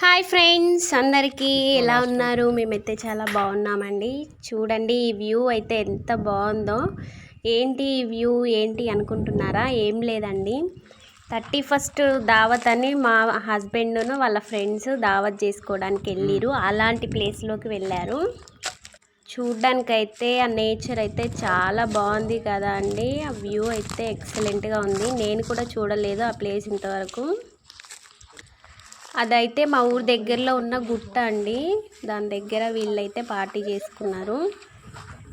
Hi friends అందరికీ ఎలా ఉన్నారు? మేమైతే చాలా బాగున్నామండి. చూడండి ఈ వ్యూ అయితే ఎంత బాగుందో. ఏంటి ఈ వ్యూ ఏంటి అనుకుంటున్నారా? ఏం లేదండి. థర్టీ ఫస్ట్ దావత్ అని మా హస్బెండ్ను వాళ్ళ ఫ్రెండ్స్ దావత్ చేసుకోవడానికి వెళ్ళిరు. అలాంటి ప్లేస్లోకి వెళ్ళారు. చూడ్డానికైతే ఆ నేచర్ అయితే చాలా బాగుంది కదా అండి. ఆ వ్యూ అయితే ఎక్సలెంట్గా ఉంది. నేను కూడా చూడలేదు ఆ ప్లేస్ ఇంతవరకు. అదైతే మా ఊరు దగ్గరలో ఉన్న గుట్ట అండి. దాని దగ్గర వీళ్ళైతే పార్టీ చేసుకున్నారు.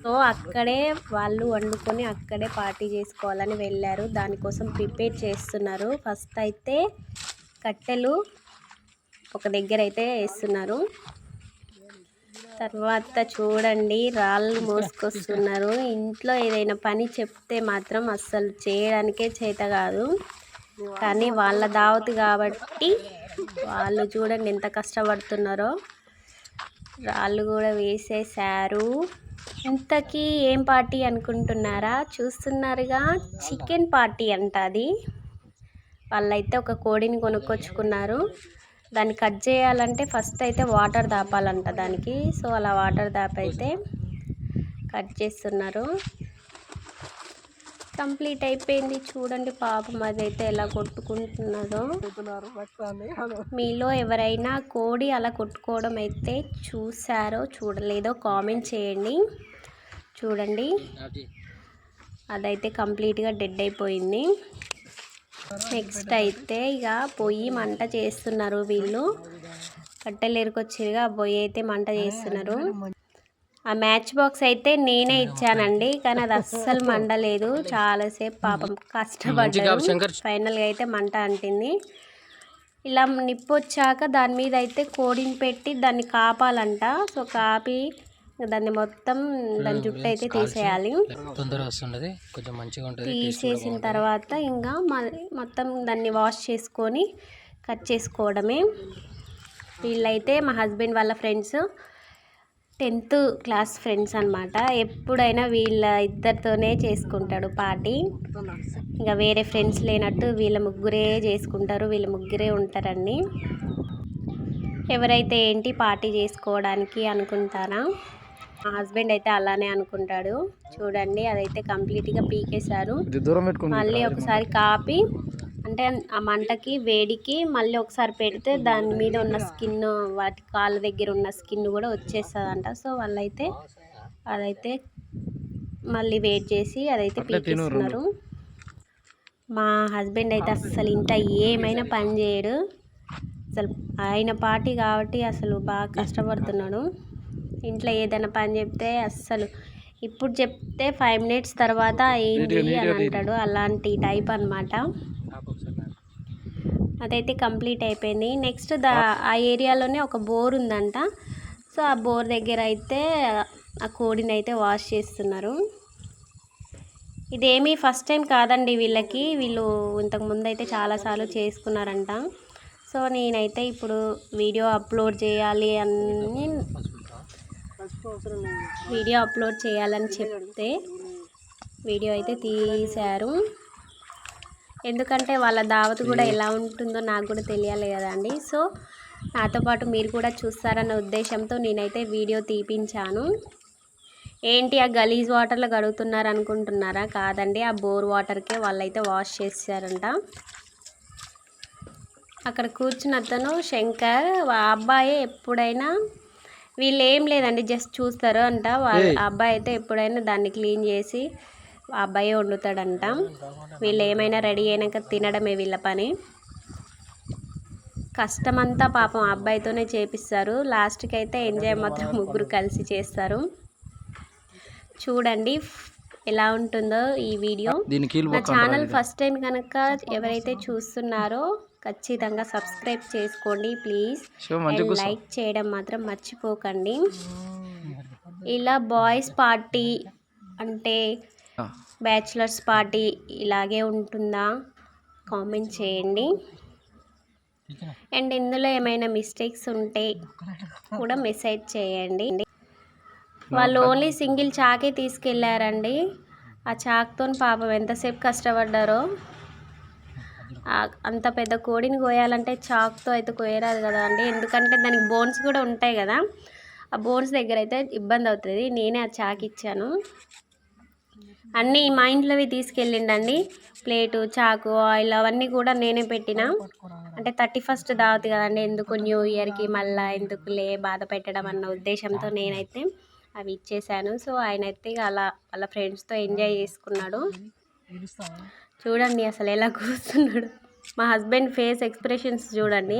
సో అక్కడే వాళ్ళు వండుకొని అక్కడే పార్టీ చేసుకోవాలని వెళ్ళారు. దానికోసం ప్రిపేర్ చేస్తున్నారు. ఫస్ట్ అయితే కట్టెలు ఒక దగ్గర అయితే వేస్తున్నారు. తర్వాత చూడండి రాళ్ళు మోసుకొస్తున్నారు. ఇంట్లో ఏదైనా పని చెప్తే మాత్రం అస్సలు చేయడానికే చేత కాదు. కానీ వాళ్ళ దావతు కాబట్టి వాళ్ళు చూడండి ఎంత కష్టపడుతున్నారో. రాళ్ళు కూడా వేసేసారు ఇంతకీ ఏం పార్టీ అనుకుంటున్నారా? చూస్తున్నారుగా చికెన్ పార్టీ అంట అది. వాళ్ళైతే ఒక కోడిని కొనుక్కొచ్చుకున్నారు. దాన్ని కట్ చేయాలంటే ఫస్ట్ అయితే వాటర్ దాపాలంట దానికి. సో అలా వాటర్ దాపైతే కట్ చేస్తున్నారు. కంప్లీట్ అయిపోయింది. చూడండి పాపం అదైతే ఎలా కొట్టుకుంటున్నదో మీలో ఎవరైనా కోడి అలా కొట్టుకోవడం అయితే చూసారో చూడలేదో కామెంట్ చేయండి. చూడండి. అదైతే కంప్లీట్గా డెడ్ అయిపోయింది. నెక్స్ట్ అయితే ఇక పొయ్యి మంట చేస్తున్నారు వీళ్ళు. కట్టెలు ఎరుకొచ్చిరుగా పొయ్యి అయితే మంట చేస్తున్నారు. ఆ మ్యాచ్ బాక్స్ అయితే నేనే ఇచ్చానండి. కానీ అది అస్సలు మండలేదు. చాలాసేపు పాపం కష్టపడ్డారు ఫైనల్గా అయితే మంట అంటింది. ఇలా నిప్పు వచ్చాక దాని మీద అయితే కోడిని పెట్టి దాన్ని కాపాలంట. సో కాపి దాన్ని మొత్తం దాని జుట్టు అయితే తీసేయాలి. తీసేసిన తర్వాత ఇంకా మొత్తం దాన్ని వాష్ చేసుకొని కట్ చేసుకోవడమే. వీళ్ళైతే మా హస్బెండ్ వాళ్ళ ఫ్రెండ్స్. టెన్త్ క్లాస్ ఫ్రెండ్స్ అనమాట ఎప్పుడైనా వీళ్ళ ఇద్దరితోనే చేసుకుంటాడు పార్టీ. ఇంకా వేరే ఫ్రెండ్స్ లేనట్టు వీళ్ళ ముగ్గురే చేసుకుంటారు వీళ్ళ ముగ్గురే ఉంటారండి. ఎవరైతే ఏంటి పార్టీ చేసుకోవడానికి అనుకుంటారా? మా హస్బెండ్ అయితే అలానే అనుకుంటాడు. చూడండి అదైతే కంప్లీట్గా పీకేశారు. మళ్ళీ ఒకసారి కాపి. అంటే ఆ మంటకి వేడికి మళ్ళీ ఒకసారి పెడితే దాని మీద ఉన్న స్కిన్ వాటి కాళ్ళ దగ్గర ఉన్న స్కిన్ కూడా వచ్చేస్తుంది అంట సో వాళ్ళైతే అదైతే మళ్ళీ వెయిట్ చేసి అదైతే పీకిస్తున్నారు. మా హస్బెండ్ అయితే అసలు ఇంత ఏమైనా పని చేయడు. అసలు ఆయన పార్టీ కాబట్టి అసలు బాగా కష్టపడుతున్నాడు. ఇంట్లో ఏదైనా పని చెప్తే అస్సలు ఇప్పుడు చెప్తే ఫైవ్ మినిట్స్ తర్వాత ఏంటి అని అంటాడు. అలాంటి టైప్ అనమాట అదైతే కంప్లీట్ అయిపోయింది. నెక్స్ట్ దా ఆ. ఏరియాలోనే ఒక బోర్ ఉందంట. సో ఆ బోర్ దగ్గర అయితే ఆ కోడిని అయితే వాష్ చేస్తున్నారు. ఇదేమీ ఫస్ట్ టైం కాదండి వీళ్ళకి. వీళ్ళు ఇంతకుముందు అయితే చాలాసార్లు చేసుకున్నారంట. సో నేనైతే ఇప్పుడు వీడియో అప్లోడ్ చేయాలి అని వీడియో అప్లోడ్ చేయాలని చెప్తే వీడియో అయితే తీశారు. ఎందుకంటే వాళ్ళ దావత్ కూడా ఎలా ఉంటుందో నాకు కూడా తెలియాలి కదండి సో నాతో పాటు మీరు కూడా చూస్తారన్న ఉద్దేశంతో నేనైతే వీడియో తీపించాను. ఏంటి ఆ గలీజ్ వాటర్లో గడుగుతున్నారు అనుకుంటున్నారా? కాదండి ఆ బోర్ వాటర్కే వాళ్ళైతే వాష్ చేశారంట. అక్కడ కూర్చున్న అతను శంకర్ ఆ అబ్బాయి ఎప్పుడైనా వీళ్ళు ఏం లేదండి జస్ట్ చూస్తారు అంట వాళ్ళ అబ్బాయి అయితే ఎప్పుడైనా దాన్ని క్లీన్ చేసి అబ్బాయి వండుతాడంట. వీళ్ళు ఏమైనా రెడీ అయినాక తినడమే వీళ్ళ పని. కష్టమంతా పాపం అబ్బాయితోనే చేపిస్తారు. లాస్ట్కి అయితే ఎంజాయ్ మాత్రం ముగ్గురు కలిసి చేస్తారు. చూడండి ఎలా ఉంటుందో ఈ వీడియో. నా ఛానల్ ఫస్ట్ టైం కనుక ఎవరైతే చూస్తున్నారో ఖచ్చితంగా సబ్స్క్రైబ్ చేసుకోండి ప్లీజ్. లైక్ చేయడం మాత్రం మర్చిపోకండి. ఇలా బాయ్స్ పార్టీ అంటే బ్యాచులర్స్ పార్టీ ఇలాగే ఉంటుందా? కామెంట్ చేయండి. అండ్ ఇందులో ఏమైనా మిస్టేక్స్ ఉంటే కూడా మెసేజ్ చేయండి. వాళ్ళు ఓన్లీ సింగిల్ చాకే తీసుకెళ్ళారండి ఆ చాక్తో పాపం ఎంతసేపు కష్టపడ్డారో? అంత పెద్ద కోడిని కోయాలంటే చాక్తో అయితే కోయరాదు కదా అండి. ఎందుకంటే దానికి బోన్స్ కూడా ఉంటాయి కదా. ఆ బోన్స్ దగ్గర అయితే ఇబ్బంది అవుతుంది. నేనే ఆ చాక్ ఇచ్చాను. అన్నీ మా ఇంట్లోవి తీసుకెళ్ళిండండి. ప్లేటు చాకు ఆయిల్ అవన్నీ కూడా నేనే పెట్టిన. అంటే థర్టీ ఫస్ట్ దావత్ కదండి ఎందుకు న్యూ ఇయర్కి మళ్ళీ ఎందుకులే బాధ పెట్టడం అన్న ఉద్దేశంతో నేనైతే అవి ఇచ్చేసాను. సో ఆయన అయితే అలా వాళ్ళ ఫ్రెండ్స్తో ఎంజాయ్ చేసుకున్నాడు. చూడండి అసలు ఎలా కూర్చున్నాడు. మా హస్బెండ్ ఫేస్ ఎక్స్ప్రెషన్స్ చూడండి.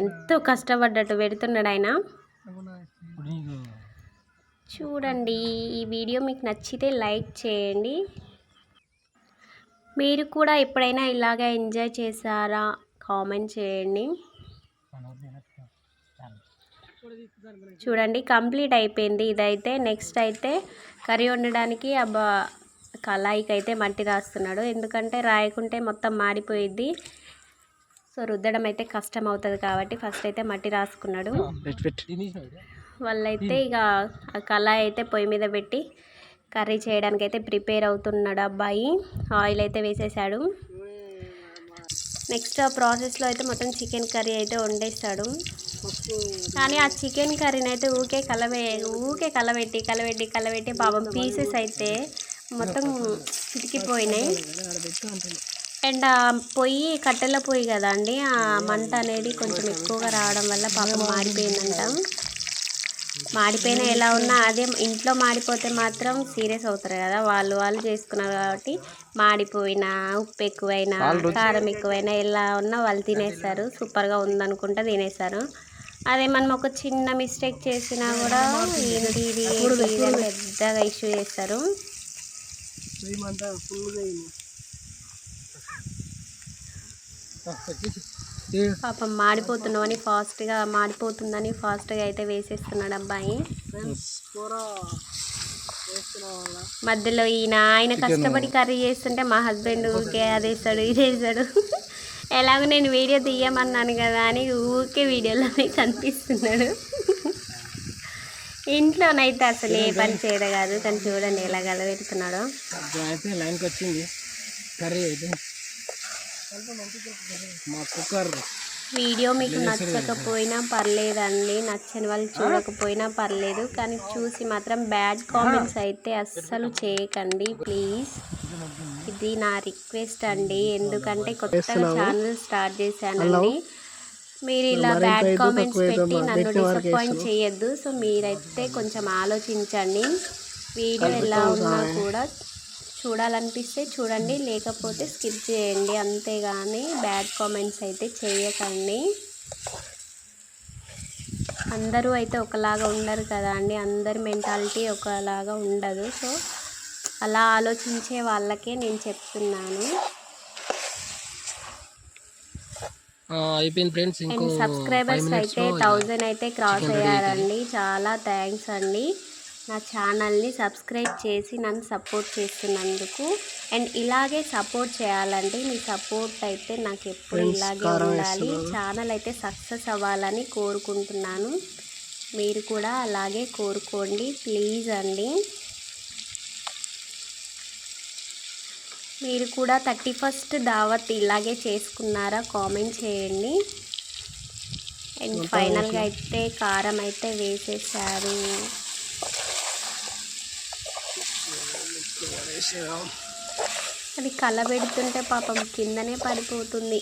ఎంతో కష్టపడ్డట్టు పెడుతున్నాడు ఆయన. చూడండి ఈ వీడియో మీకు నచ్చితే లైక్ చేయండి. మీరు కూడా ఎప్పుడైనా ఇలాగా ఎంజాయ్ చేశారా? కామెంట్ చేయండి. చూడండి కంప్లీట్ అయిపోయింది. ఇదైతే నెక్స్ట్ అయితే కర్రీ వండడానికి అబ్బా కళాయికి అయితే మట్టి రాస్తున్నాడు ఎందుకంటే రాయకుంటే మొత్తం మాడిపోయిద్ది. సో రుద్దడం అయితే కష్టం అవుతుంది కాబట్టి ఫస్ట్ అయితే మట్టి రాసుకున్నాడు. వాళ్ళైతే ఇక ఆ కళాయి అయితే పొయ్యి మీద పెట్టి కర్రీ చేయడానికి అయితే ప్రిపేర్ అవుతున్నాడు అబ్బాయి. ఆయిల్ అయితే వేసేసాడు. నెక్స్ట్ ఆ ప్రాసెస్లో అయితే మొత్తం చికెన్ కర్రీ అయితే వండేస్తాడు. కానీ ఆ చికెన్ కర్రీని అయితే ఊకే కలవే ఊకే కలబెట్టి కలబెట్టి కలబెట్టి పాపం పీసెస్ అయితే మొత్తం చితికిపోయినాయి. అండ్ ఆ పొయ్యి కట్టెల పొయ్యి కదా అండి ఆ మంట అనేది కొంచెం ఎక్కువగా రావడం వల్ల పాపం మాడిపోయిందంట. మాడిపోయిన ఎలా ఉన్నా అదే ఇంట్లో మాడిపోతే మాత్రం సీరియస్ అవుతారు కదా. వాళ్ళు వాళ్ళు చేసుకున్నారు కాబట్టి మాడిపోయినా ఉప్పు ఎక్కువైనా కారం ఎక్కువైనా ఎలా ఉన్నా వాళ్ళు తినేస్తారు. సూపర్గా ఉందనుకుంటా తినేస్తారు. అదే మనం ఒక చిన్న మిస్టేక్ చేసినా కూడా ఏంటి ఇది పెద్దగా ఇష్యూ చేస్తారు. పాపం మాడిపోతున్నామని ఫాస్ట్గా మాడిపోతుందని ఫాస్ట్గా అయితే వేసేస్తున్నాడు అబ్బాయి. మధ్యలో ఈయన ఆయన కష్టపడి కర్రీ చేస్తుంటే మా హస్బెండ్ ఊరికే అదేస్తాడు ఇదేస్తాడు ఎలాగో నేను వీడియో తీయమన్నాను కదా అని ఊరికే వీడియోలోనే కనిపిస్తున్నాడు. ఇంట్లోనైతే అసలు ఏ పని చేయడు కాదు కానీ చూడండి ఎలా గలబెడుతున్నాడో అయితే లైన్కి వచ్చింది. కర్రీ అయితే వీడియో మీకు నచ్చకపోయినా పర్లేదండి. నచ్చని వాళ్ళు చూడకపోయినా పర్లేదు. కానీ చూసి మాత్రం బ్యాడ్ కామెంట్స్ అయితే అస్సలు చేయకండి ప్లీజ్. ఇది నా రిక్వెస్ట్ అండి. ఎందుకంటే కొత్తగా ఛానల్ స్టార్ట్ చేశానండి. మీరు ఇలా బ్యాడ్ కామెంట్స్ పెట్టి నన్ను డిసప్పాయింట్ చేయొద్దు. సో మీరైతే కొంచెం ఆలోచించండి. వీడియో ఎలా ఉన్నా కూడా చూడాలనిపిస్తే చూడండి లేకపోతే స్కిప్ చేయండి. అంతేగాని బ్యాడ్ కామెంట్స్ అయితే చేయకండి. అందరూ అయితే ఒకలాగా ఉండరు కదా అండి. అందరి మెంటాలిటీ ఒకలాగా ఉండదు. సో అలా ఆలోచించే వాళ్ళకే నేను చెప్తున్నాను. అయిపోయింది ఫ్రెండ్స్. సబ్స్క్రైబర్స్ అయితే థౌజండ్ అయితే క్రాస్ అయ్యారండి. చాలా థ్యాంక్స్ అండి. నా ఛానల్ని సబ్స్క్రైబ్ చేసి నన్ను సపోర్ట్ చేస్తున్నందుకు. అండ్ ఇలాగే సపోర్ట్ చేయాలండి మీ సపోర్ట్ అయితే నాకు ఎప్పుడు ఇలాగే ఉండాలి. ఛానల్ అయితే సక్సెస్ అవ్వాలని కోరుకుంటున్నాను. మీరు కూడా అలాగే కోరుకోండి. ప్లీజ్ అండి. మీరు కూడా థర్టీ ఫస్ట్ దావత్ ఇలాగే చేసుకున్నారా? కామెంట్ చేయండి. అండ్ ఫైనల్గా అయితే కారం అయితే వేసేసారు. అది కలబెడుతుంటే పాపం కిందనే పడిపోతుంది.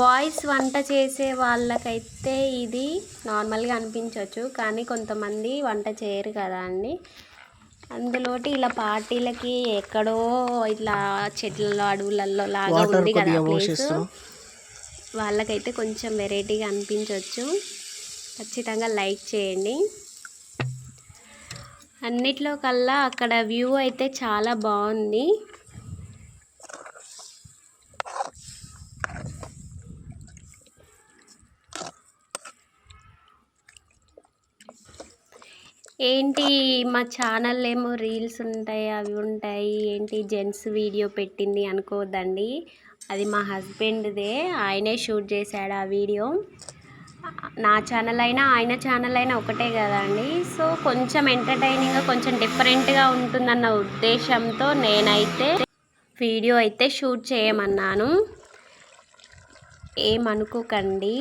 బాయ్స్ వంట చేసే వాళ్ళకైతే ఇది నార్మల్గా అనిపించవచ్చు కానీ కొంతమంది వంట చేయరు కదా అండి. అందులోటి ఇలా పార్టీలకి ఎక్కడో ఇట్లా చెట్లలో అడవులలో లాగా ఉంది కదా ప్లేస్ వాళ్ళకైతే కొంచెం వెరైటీగా అనిపించవచ్చు ఖచ్చితంగా లైక్ చేయండి. అన్నిట్లో కల్లా అక్కడ వ్యూ అయితే చాలా బాగుంది. ఏంటి మా ఛానల్ ఏమో రీల్స్ ఉంటాయి అవి ఉంటాయి. ఏంటి జెంట్స్ వీడియో పెట్టింది అనుకోవద్దండి. అది మా హస్బెండ్దే. ఆయనే షూట్ చేశాడు ఆ వీడియో. నా ఛానల్ అయినా ఆయన ఛానల్ అయినా ఒకటే కదండి. సో కొంచెం ఎంటర్టైనింగ్గా కొంచెం డిఫరెంట్గా ఉంటుందన్న ఉద్దేశంతో నేనైతే వీడియో అయితే షూట్ చేయమన్నాను. ఏమనుకోకండి.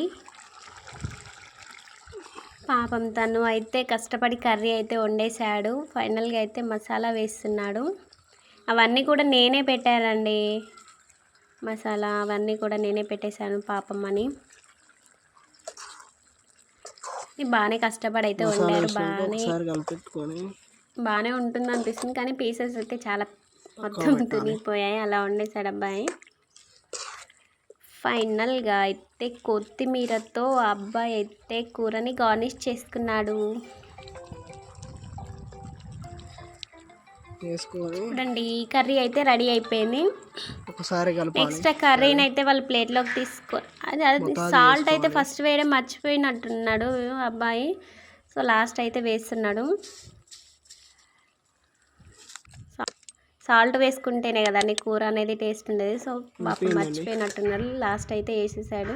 పాపం తను అయితే కష్టపడి కర్రీ అయితే వండేశాడు. ఫైనల్గా అయితే మసాలా వేస్తున్నాడు. అవన్నీ కూడా నేనే పెట్టానండి. మసాలా అవన్నీ కూడా నేనే పెట్టేశాను పాపం అని బాగానే కష్టపడి అయితే వండారు బాగానే బాగానే ఉంటుంది అనిపిస్తుంది కానీ పీసెస్ అయితే చాలా మొత్తం తునిగిపోయాయి అలా వండేసాడు అబ్బాయి. ఫైనల్గా అయితే కొత్తిమీరతో అబ్బాయి అయితే కూరని గార్నిష్ చేసుకున్నాడు. చూడండి ఈ కర్రీ అయితే రెడీ అయిపోయింది. ఒకసారి కలపాలి. నెక్స్ట్ కర్రీని అయితే వాళ్ళు ప్లేట్లోకి తీసుకో అది అది సాల్ట్ అయితే ఫస్ట్ వేయడం మర్చిపోయినట్టున్నాడు అబ్బాయి. సో లాస్ట్ అయితే వేస్తున్నాడు. సాల్ట్ వేసుకుంటేనే కదండి కూర అనేది టేస్ట్ ఉండేది. సో పాపం మర్చిపోయినట్టున్నాడు. లాస్ట్ అయితే వేసేసాడు.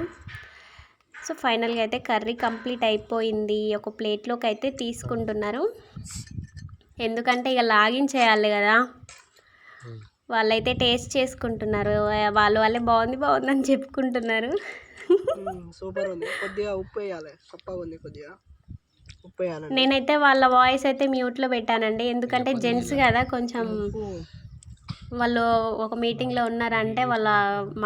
సో ఫైనల్గా అయితే కర్రీ కంప్లీట్ అయిపోయింది. ఒక ప్లేట్లోకి అయితే తీసుకుంటున్నారు. ఎందుకంటే ఇక లాగిన్ చేయాలి కదా. వాళ్ళైతే టేస్ట్ చేసుకుంటున్నారు. వాళ్ళు వాళ్ళే బాగుంది బాగుంది అని చెప్పుకుంటున్నారు సూపర్ ఉంది. కొద్దిగా ఉప్పు వేయాలి. చప్పగా ఉంది కొద్దిగా. ఉప్పు వేయాలండి. నేనైతే వాళ్ళ వాయిస్ అయితే మ్యూట్లో పెట్టానండి. ఎందుకంటే జెంట్స్ కదా కొంచెం వాళ్ళు ఒక మీటింగ్లో ఉన్నారంటే వాళ్ళ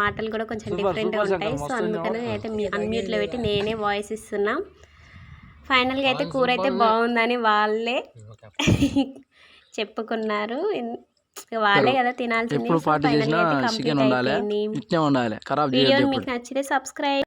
మాటలు కూడా కొంచెం డిఫరెంట్గా ఉంటాయి. సో అందుకని అయితే అన్మ్యూట్లో పెట్టి నేనే వాయిస్ ఇస్తున్నా. ఫైనల్గా అయితే కూర అయితే బాగుందని వాళ్ళే చెప్పుకున్నారు. వాళ్ళే కదా తినాల్సింది. ఎప్పుడు పార్టీ చేసినా చికెన్ ఉండాలి ఇట్నే ఉండాలి. ఖరాబ్ చేయొద్దు మీకు నచ్చితే సబ్స్క్రైబ్